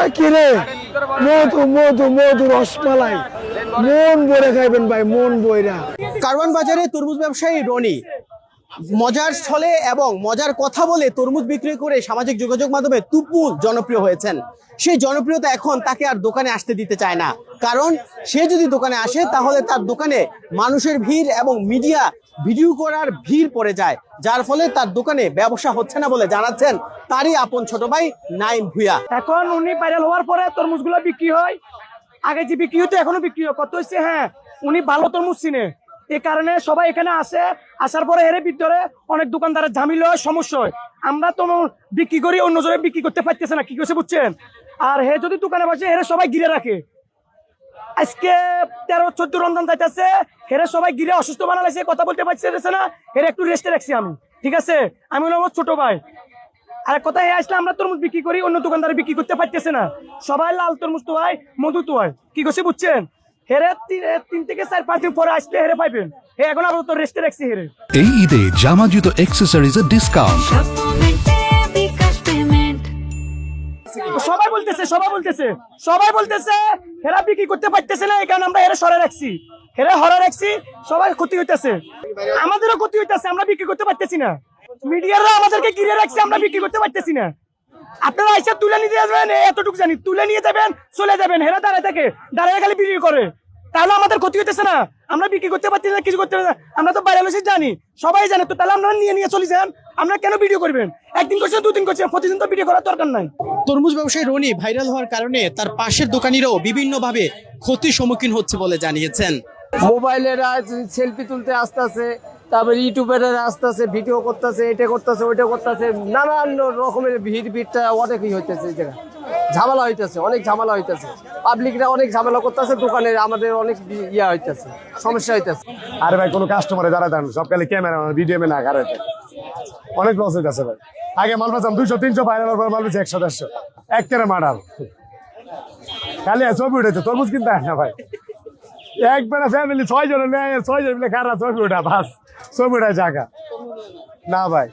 ওই কি রে? মধু মধু মধু রসমালাই। মন বইরা খাইবেন ভাই, মন বইরা কারওয়ান বাজারে তরমুজ ব্যবসায়ী রনি। মজার স্থলে এবং মজার কথা বলে তরমুজ বিক্রি করে সামাজিক যোগাযোগ মাধ্যমে তুপুল জনপ্রিয় হয়েছেন। সেই জনপ্রিয়তা এখন তাকে আর দোকানে আসতে দিতে চায় না। কারণ সে যদি দোকানে আসে, তাহলে তার দোকানে মানুষের ভিড় এবং মিডিয়া ভিডিও করার ভিড় পড়ে যায়। যার ফলে তার দোকানে ব্যবসা হচ্ছে না বলে জানাচ্ছেন তারই আপন ছোট ভাই নাইম ভুয়া এখন উনি ভাইরাল হওয়ার পরে তরমুজগুলো বিক্রি হয়। আগে যে বিক্রি হতো, এখনও বিক্রি হয়। কত হচ্ছে হ্যাঁ উনি ভালো তরমুজ চিনে। এই কারণে সবাই এখানে আসে, আসার পরে এর ভিতরে অনেক দোকানদারের ঝামেলা হয়, সমস্যা হয়। আমরা তো বিক্রি করি, অন্য জনে বিক্রি করতে পারতেছে না, কি করছে বুঝছেন? আর হে যদি দোকানে বসে, হেরে সবাই গিরে রাখে। আজকে তেরো, চোদ্দ রমজান যাইতেছে, হেরে সবাই গিরে অসুস্থ বানালাইছে, কথা বলতে পারছে না হেরে একটু রেস্টে রাখছি আমি। ঠিক আছে? আমি হলো আমার ছোট ভাই। আর এক কথা আসলে আমরা তরমুজ বিক্রি করি, অন্য দোকানদারে বিক্রি করতে পারতেছে না। সবাই লাল তরমুজ তো হয়, মধু তো হয়। কি করছে বুঝছেন? হেরে তিন থেকে চার পাঁচ দিন পরে আসলে হেরে পাইবেন। এখন আবার তো রেস্টে রাখছি হেরে। এই ঈদে জামা জুতো অ্যাক্সেসরিজের ডিসকাউন্ট সবাই বলতেছে সবাই বলতেছে সবাই বলতেছে হেরা বিক্রি করতে পারতেছে না এই কারণে আমরা হেরে সরে রাখছি। হেরে হরে রাখছি সবাই ক্ষতি হইতেছে। আমাদেরও ক্ষতি হইতেছে আমরা বিক্রি করতে পারতেছি না। মিডিয়াররা আমাদেরকে ঘিরে রাখছে আমরা বিক্রি করতে পারতেছি না। আপনারা এসে তুলে নিতে যাবেন এতটুকু জানি তুলে নিয়ে যাবেন চলে যাবেন হেরা দাঁড়ায় থাকে দাঁড়ায় খালি বিক্রি করে। তাহলে আমাদের ক্ষতি হইতেছে না। আমরা বিক্রি করতে পারছি না কিছু করতে পারছি আমরা তো বাইরে বসে জানি সবাই জানে। তো তাহলে আপনারা নিয়ে নিয়ে চলে যান আমরা কেন ভিডিও করবেন? একদিন করছেন দুদিন করছেন প্রতিদিন তো ভিডিও করার দরকার নাই। তরমুজ ব্যবসায়ী রনি ভাইরাল হওয়ার কারণে তার পাশের দোকানিরাও বিভিন্নভাবে ক্ষতির সম্মুখীন হচ্ছে বলে জানিয়েছেন। মোবাইলের সেলফি তুলতে আসতেছে তারপর ইউটিউবের আসতেছে ভিডিও করতেছে এটা করতেছে ওইটা করতেছে নানান রকমের ভিড় ভিড়টা অনেকই হইতেছে এই জায়গায়। ঝামেলা হইতেছে, অনেক ঝামেলা হইতেছে। পাবলিকরা অনেক ঝামেলা করতেছে দোকানে আমাদের অনেক ইয়া হইতেছে, সমস্যা হইতেছে। আরে ভাই, কোনো কাস্টমারে দেন সব খালি ক্যামেরা ভিডিও না কারে অনেক লস গেছে ভাই। আগে মাল পাচ্ছিলাম দুইশো, তিনশো ভাইরাল পর মাল পাচ্ছি একশো, দেড়শো। এক কেরে মাডাল খালি ছবি উঠেছে তরমুজ কিনতে হয় না ভাই। একবারে ফ্যামিলি ছয় জন নেয় ছয় জন মিলে খারাপ ছবি উঠা বাস। ছবি উঠায় জায়গা। না ভাই।